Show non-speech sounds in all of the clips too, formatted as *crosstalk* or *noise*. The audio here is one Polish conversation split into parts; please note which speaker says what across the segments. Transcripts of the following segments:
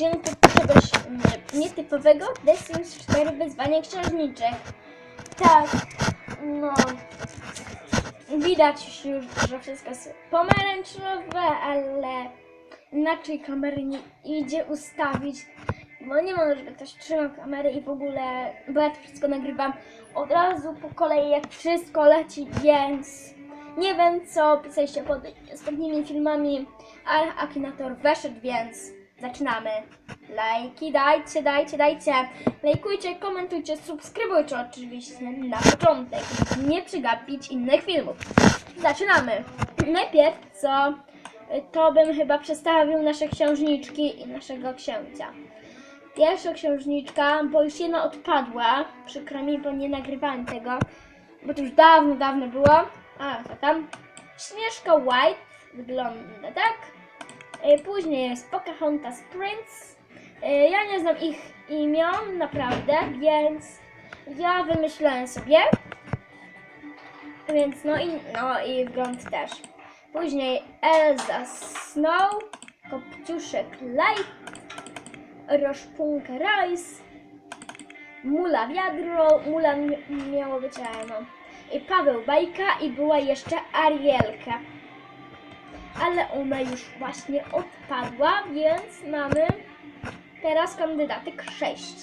Speaker 1: odcinku czegoś mm, nietypowego The Sims 4 wyzwanie księżniczek. Tak, no. Widać już, że wszystko jest pomarańczowe, ale inaczej kamery nie idzie ustawić. Bo nie mam, żeby ktoś trzymał kamerę i w ogóle, bo ja to wszystko nagrywam od razu po kolei, jak wszystko leci, więc nie wiem, co pisaliście pod ostatnimi filmami, ale Akinator weszedł, więc zaczynamy. Lajki dajcie, dajcie, dajcie. Lajkujcie, komentujcie, subskrybujcie oczywiście na początek. Nie przegapić innych filmów. Zaczynamy. Najpierw co, to bym chyba przedstawił nasze księżniczki i naszego księcia. Pierwsza księżniczka, bo już jedna odpadła. Przykro mi, bo nie nagrywałem tego, bo to już dawno, dawno było. A, to tam. Śnieżka White wygląda tak. E, Później jest Pocahontas Prince. E, Ja nie znam ich imion, naprawdę, więc ja wymyślałem sobie. Więc no i, no i wygląd też. Później Elza Snow, Kopciuszek Light, Roszpunka Rice, Mula Wiadro, Mula mi- miało być no. I Paweł Bajka i była jeszcze Arielka. Ale ona już właśnie odpadła, więc mamy teraz kandydatek 6.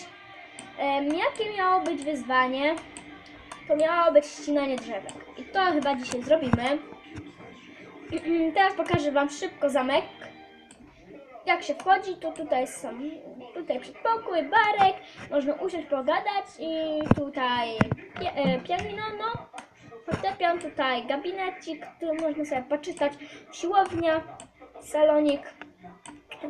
Speaker 1: Em, jakie miało być wyzwanie? To miało być ścinanie drzewek. I to chyba dzisiaj zrobimy. *clears throat* Teraz pokażę Wam szybko zamek. Jak się wchodzi, to tutaj są, tutaj przedpokój, barek, można usiąść, pogadać i tutaj pie, e, pianino, no, fortepian, tutaj gabinecik, tu można sobie poczytać, siłownia, salonik,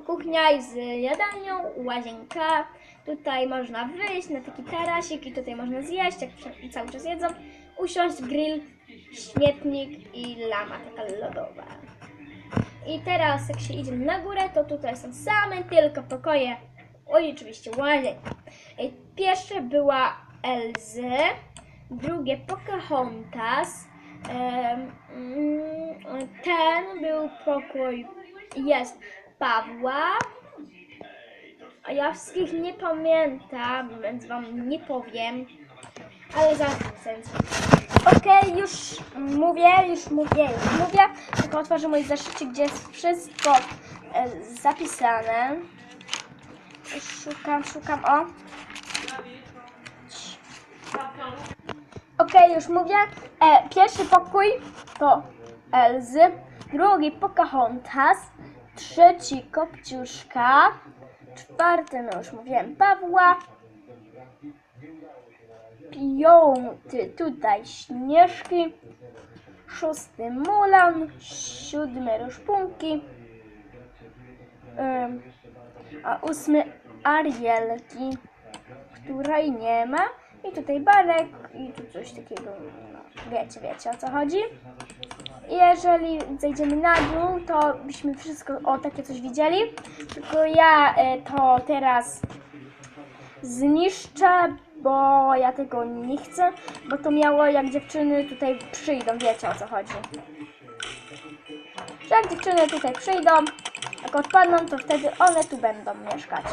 Speaker 1: kuchnia z jadalnią, łazienka, tutaj można wyjść na taki tarasik i tutaj można zjeść, jak cały czas jedzą, usiąść, grill, śmietnik i lama taka lodowa. I teraz jak się idzie na górę, to tutaj są same tylko pokoje. Oj, oczywiście łazienka. Pierwsze była Elzy, drugie Pocahontas. Mm, Ten był pokój, jest Pawła. A ja wszystkich nie pamiętam, więc wam nie powiem. Ale za sens. Okej, już mówię, już mówię, już mówię. Tylko otworzę mój zeszycie, gdzie jest wszystko e, zapisane. Szukam, szukam, o. Okej, już mówię. E, pierwszy pokój to Elzy, drugi Pocahontas, trzeci Kopciuszka, czwarty, no już mówiłem, Pawła, piąty tutaj Śnieżki, szósty Mulan, siódmy Ruszpunki, ym, a ósmy Arielki, której nie ma. I tutaj barek i tu coś takiego, no, wiecie, wiecie o co chodzi. Jeżeli zejdziemy na dół, to byśmy wszystko o takie coś widzieli. Tylko ja e, to teraz zniszczę, bo ja tego nie chcę, bo to miało jak dziewczyny tutaj przyjdą, wiecie o co chodzi. Że jak dziewczyny tutaj przyjdą, jak odpadną, to wtedy one tu będą mieszkać.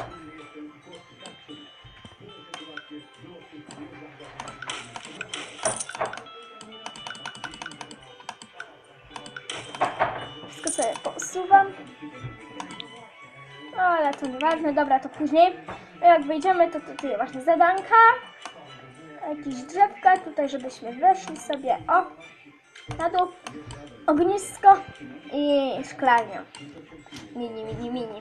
Speaker 1: No ale to nieważne, dobra, to później. Jak wyjdziemy, to tutaj właśnie zadanka. Jakieś drzewka tutaj, żebyśmy weszli sobie, o, na dół. Ognisko i szklarnia. Mini, mini, mini.